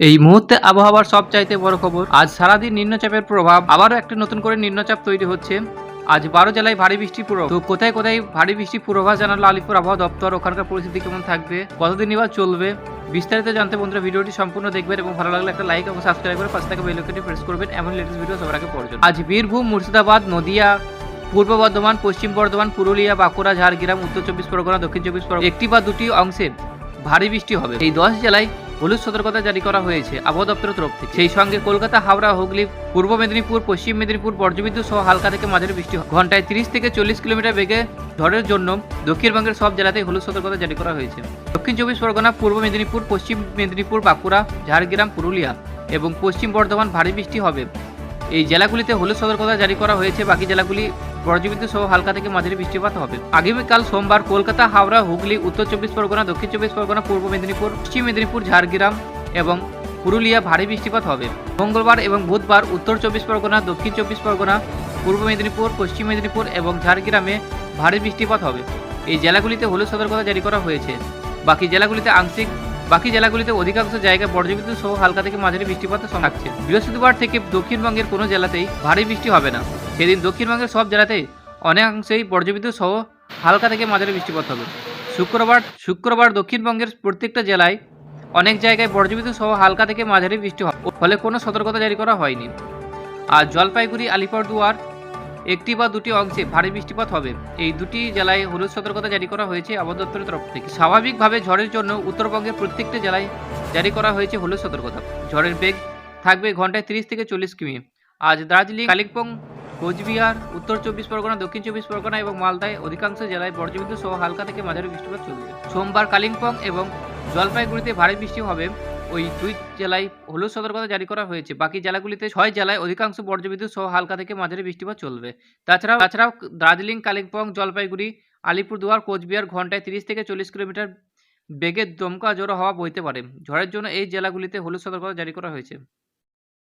এই মুহূর্তে আবহাওয়ার সবচাইতে বড় খবর, আজ সারাদিন নিম্নচাপের প্রভাব, আবারও একটা নতুন করে নিম্নচাপ তৈরি হচ্ছে। আজ বারো জেলায় ভারী বৃষ্টি পূর্ব তো কোথায় কোথায় ভারী বৃষ্টি পূর্বাভাস জানালো আলিপুর আবহাওয়া দপ্তর? ওখানকার পরিস্থিতি কেমন থাকবে? কতদিন এবার চলবে? বিস্তারিত জানতে বন্ধুরা ভিডিওটি সম্পূর্ণ দেখবেন এবং ভালো লাগলে একটা লাইক এবং সাবস্ক্রাইব করে পাশে থাকা বেল প্রেস করবেন। এমন লেটেস্ট ভিডিও সবার আগে পড়বেন আজ বীরভূম, মুর্শিদাবাদ, নদিয়া, পূর্ব বর্ধমান, পশ্চিম বর্ধমান, পুরুলিয়া, বাঁকুড়া, ঝাড়গ্রাম, উত্তর চব্বিশ পরগনা, দক্ষিণ চব্বিশ পরগনা, একটি বা দুটি অংশে ভারী বৃষ্টি হবে। এই দশ জেলায় হলুদ সতর্কতা জারি করা হয়েছে আবহাওয়া দপ্তরের তরফ থেকে। সেই সঙ্গে কলকাতা, হাওড়া, হুগলি, পূর্ব মেদিনীপুর, পশ্চিম মেদিনীপুর বজ্রবিদ্যুৎ সহ হালকা থেকে মাঝারি বৃষ্টি ঘন্টায় তিরিশ থেকে চল্লিশ কিলোমিটার বেগে ঝড়ের জন্য দক্ষিণবঙ্গের সব জেলাতেই হলুদ সতর্কতা জারি করা হয়েছে। দক্ষিণ চব্বিশ পরগনা, পূর্ব মেদিনীপুর, পশ্চিম মেদিনীপুর, বাঁকুড়া, ঝাড়গ্রাম, পুরুলিয়া এবং পশ্চিম বর্ধমান ভারী বৃষ্টি হবে। এই জেলাগুলিতে হলুদ সতর্কতা জারি করা হয়েছে। বাকি জেলাগুলি বজ্রবিদ্যুৎ সহ হালকা থেকে মাঝারি বৃষ্টিপাত হবে। আগামীকাল সোমবার কলকাতা, হাওড়া, হুগলি, উত্তর চব্বিশ পরগনা, দক্ষিণ চব্বিশ পরগনা, পূর্ব মেদিনীপুর, পশ্চিম মেদিনীপুর, ঝাড়গ্রাম এবং পুরুলিয়া ভারী বৃষ্টিপাত হবে। মঙ্গলবার এবং বুধবার উত্তর চব্বিশ পরগনা, দক্ষিণ চব্বিশ পরগনা, পূর্ব মেদিনীপুর, পশ্চিম মেদিনীপুর এবং ঝাড়গ্রামে ভারী বৃষ্টিপাত হবে। এই জেলাগুলিতে হলুদ সতর্কতা জারি করা হয়েছে। বাকি জেলাগুলিতে আংশিক, বাকি জেলাগুলিতে অধিকাংশ জায়গায় বজ্রবিদ্যুৎ সহ হালকা থেকে মাঝারি সম্ভাবনা থাকছে। বৃহস্পতিবার থেকে দক্ষিণবঙ্গের কোনো জেলাতেই ভারী বৃষ্টি হবে না। সেদিন দক্ষিণবঙ্গের সব জেলাতেই অনেকাংশেই বজ্রবিদ্যুৎ সহ হালকা থেকে মাঝারি বৃষ্টিপাত হবে। শুক্রবার শুক্রবার দক্ষিণবঙ্গের প্রত্যেকটা জেলায় অনেক জায়গায় বজ্রবিদ্যুৎ সহ হালকা থেকে মাঝারি বৃষ্টি হবে ফলে কোনো সতর্কতা জারি করা হয়নি। আর জলপাইগুড়ি, আলিপুরদুয়ার একটি বা দুটি অংশে ভারী বৃষ্টিপাত হবে। এই দুটি জেলায় হলুদ সতর্কতা জারি করা হয়েছে আবহাওয়া তরফ থেকে। স্বাভাবিকভাবে ঝড়ের জন্য উত্তরবঙ্গের প্রত্যেকটি জেলায় জারি করা হয়েছে হলুদ সতর্কতা। ঝড়ের বেগ থাকবে ঘন্টায় তিরিশ থেকে চল্লিশ কিমি। আজ দার্জিলিং, কালিম্পং কোচবিহার, উত্তর চব্বিশ পরগনা, দক্ষিণ চব্বিশ পরগনা এবং মালদায় অধিকাংশ জেলায় বজ্রবিদ্যুৎ সহ হালকা থেকে মাঝারি বৃষ্টিপাত চলবে। সোমবার কালিম্পং এবং জলপাইগুড়িতে ভারী বৃষ্টি হবে। ওই দুই জেলায় হলুদ সতর্কতা জারি করা হয়েছে। বাকি জেলাগুলিতে ছয় জেলায় অধিকাংশ বজ্রবিদ্যুৎ সহ হালকা থেকে মাঝারি বৃষ্টিপাত চলবে। তাছাড়াও তাছাড়াও দার্জিলিং, কালিম্পং, জলপাইগুড়ি, আলিপুরদুয়ার, কোচবিহার ঘন্টায় তিরিশ থেকে চল্লিশ কিলোমিটার বেগে দমকা জোড়ো হওয়া বইতে পারে। ঝড়ের জন্য এই জেলাগুলিতে হলুদ সতর্কতা জারি করা হয়েছে।